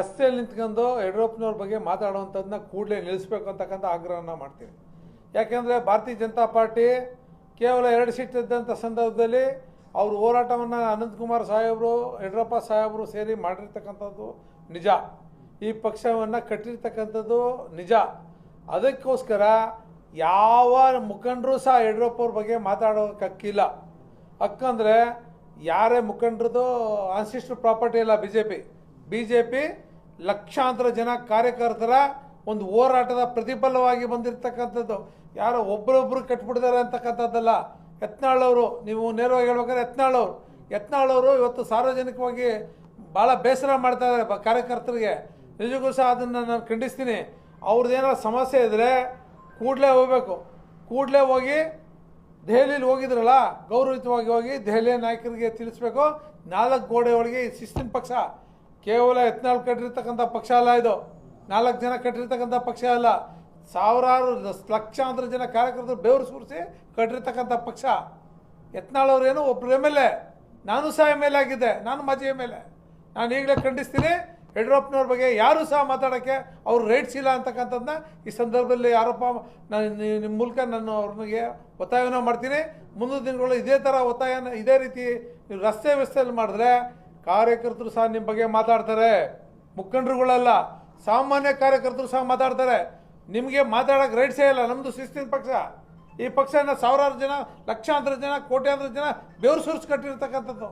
ರಸ್ತೆಯಲ್ಲಿ ನಿಂತ್ಕೊಂಡು ಯಡಿಯೂರಪ್ಪನವ್ರ ಬಗ್ಗೆ ಮಾತಾಡುವಂಥದ್ದನ್ನ ಕೂಡಲೇ ನಿಲ್ಲಿಸಬೇಕು ಅಂತಕ್ಕಂಥ ಆಗ್ರಹವನ್ನು ಮಾಡ್ತೀನಿ. ಯಾಕೆಂದರೆ ಭಾರತೀಯ ಜನತಾ ಪಾರ್ಟಿ ಕೇವಲ ಎರಡು ಸೀಟ್ ಇದ್ದಂಥ ಸಂದರ್ಭದಲ್ಲಿ ಅವ್ರ ಹೋರಾಟವನ್ನು ಅನಂತಕುಮಾರ್ ಸಾಹೇಬರು, ಯಡಿಯೂರಪ್ಪ ಸಾಹೇಬರು ಸೇರಿ ಮಾಡಿರ್ತಕ್ಕಂಥದ್ದು ನಿಜ. ಈ ಪಕ್ಷವನ್ನು ಕಟ್ಟಿರ್ತಕ್ಕಂಥದ್ದು ನಿಜ. ಅದಕ್ಕೋಸ್ಕರ ಯಾವ ಮುಖಂಡರು ಸಹ ಯಡಿಯೂರಪ್ಪವ್ರ ಬಗ್ಗೆ ಮಾತಾಡೋಕ್ಕೆ ಹಕ್ಕಿಲ್ಲ ಹಕ್ಕಂದರೆ ಯಾರೇ ಮುಖಂಡ್ರದ್ದು ಅನ್ಸಿಸ್ಟ್ ಪ್ರಾಪರ್ಟಿ ಇಲ್ಲ B J P B J P ಲಕ್ಷಾಂತರ ಜನ ಕಾರ್ಯಕರ್ತರ ಒಂದು ಹೋರಾಟದ ಪ್ರತಿಫಲವಾಗಿ ಬಂದಿರತಕ್ಕಂಥದ್ದು. ಯಾರೋ ಒಬ್ಬರೊಬ್ಬರು ಕಟ್ಬಿಡ್ತಾರೆ ಅಂತಕ್ಕಂಥದ್ದಲ್ಲ. ಯತ್ನಾಳವರು ನೀವು ನೇರವಾಗಿ ಹೇಳ್ಬೇಕಾದ್ರೆ ಯತ್ನಾಳವ್ರು ಯತ್ನಾಳವರು ಇವತ್ತು ಸಾರ್ವಜನಿಕವಾಗಿ ಭಾಳ ಬೇಸರ ಮಾಡ್ತಾ ಇದ್ದಾರೆ ಕಾರ್ಯಕರ್ತರಿಗೆ. ನಿಜಕ್ಕೂ ಸಹ ಅದನ್ನು ನಾನು ಖಂಡಿಸ್ತೀನಿ. ಅವ್ರದ್ದೇನಾದ್ರು ಸಮಸ್ಯೆ ಇದ್ದರೆ ಕೂಡಲೇ ಹೋಗಬೇಕು. ಕೂಡಲೇ ಹೋಗಿ ದೆಹಲಿಲಿ ಹೋಗಿದ್ರಲ್ಲ ಗೌರವಿತವಾಗಿ ಹೋಗಿ ದೆಹಲಿಯ ನಾಯಕರಿಗೆ ತಿಳಿಸ್ಬೇಕು. ನಾಲ್ಕು ಗೋಡೆ ಒಳಗೆ ಶಿಸ್ತಿನ ಪಕ್ಷ ಕೇವಲ ಯತ್ನಾಳ್ ಕಟ್ಟಿರ್ತಕ್ಕಂಥ ಪಕ್ಷ ಅಲ್ಲ ಇದು. ನಾಲ್ಕು ಜನ ಕಟ್ಟಿರ್ತಕ್ಕಂಥ ಪಕ್ಷ ಅಲ್ಲ. ಸಾವಿರಾರು ಲಕ್ಷಾಂತರ ಜನ ಕಾರ್ಯಕರ್ತರು ಬೆವರು ಸುರಿಸಿ ಕಟ್ಟಿರ್ತಕ್ಕಂಥ ಪಕ್ಷ. ಯತ್ನಾಳ್ ಅವ್ರೇನು ಒಬ್ರು ಎಂ ಎಲ್ ಎ. ನಾನು ಸಹ ಎಂ ಎಲ್ ಎ ಆಗಿದ್ದೆ. ನಾನು ಮಾಜಿ ಎಂ ಎಲ್ ಎ. ನಾನು ಈಗಲೇ ಖಂಡಿಸ್ತೀನಿ. ಯಡಿಯೂರಪ್ಪನವ್ರ ಬಗ್ಗೆ ಯಾರೂ ಸಹ ಮಾತಾಡೋಕ್ಕೆ ಅವ್ರು ರೈಟ್ಸ್ ಇಲ್ಲ ಅಂತಕ್ಕಂಥದ್ದನ್ನ ಈ ಸಂದರ್ಭದಲ್ಲಿ ಯಾರಪ್ಪ ನಾನು ನಿಮ್ಮ ಮೂಲಕ ನಾನು ಅವ್ರಿಗೆ ಒತ್ತಾಯವನ್ನು ಮಾಡ್ತೀನಿ. ಮುಂದಿನ ದಿನಗಳು ಇದೇ ಥರ ಒತ್ತಾಯನ ಇದೇ ರೀತಿ ರಸ್ತೆ ವ್ಯವಸ್ಥೆಯಲ್ಲಿ ಮಾಡಿದ್ರೆ ಕಾರ್ಯಕರ್ತರು ಸಹ ನಿಮ್ಮ ಬಗ್ಗೆ ಮಾತಾಡ್ತಾರೆ. ಮುಖಂಡರುಗಳೆಲ್ಲ, ಸಾಮಾನ್ಯ ಕಾರ್ಯಕರ್ತರು ಸಹ ಮಾತಾಡ್ತಾರೆ. ನಿಮಗೆ ಮಾತಾಡೋಕೆ ರೈಟ್ಸೇ ಇಲ್ಲ ನಮ್ಮದು ಶಿಸ್ತಿನ ಪಕ್ಷ. ಈ ಪಕ್ಷನ ಸಾವಿರಾರು ಜನ, ಲಕ್ಷಾಂತರ ಜನ, ಕೋಟ್ಯಾಂತರ ಜನ ಬೆವರು ಸುರಿಸಿ ಕಟ್ಟಿರ್ತಕ್ಕಂಥದ್ದು.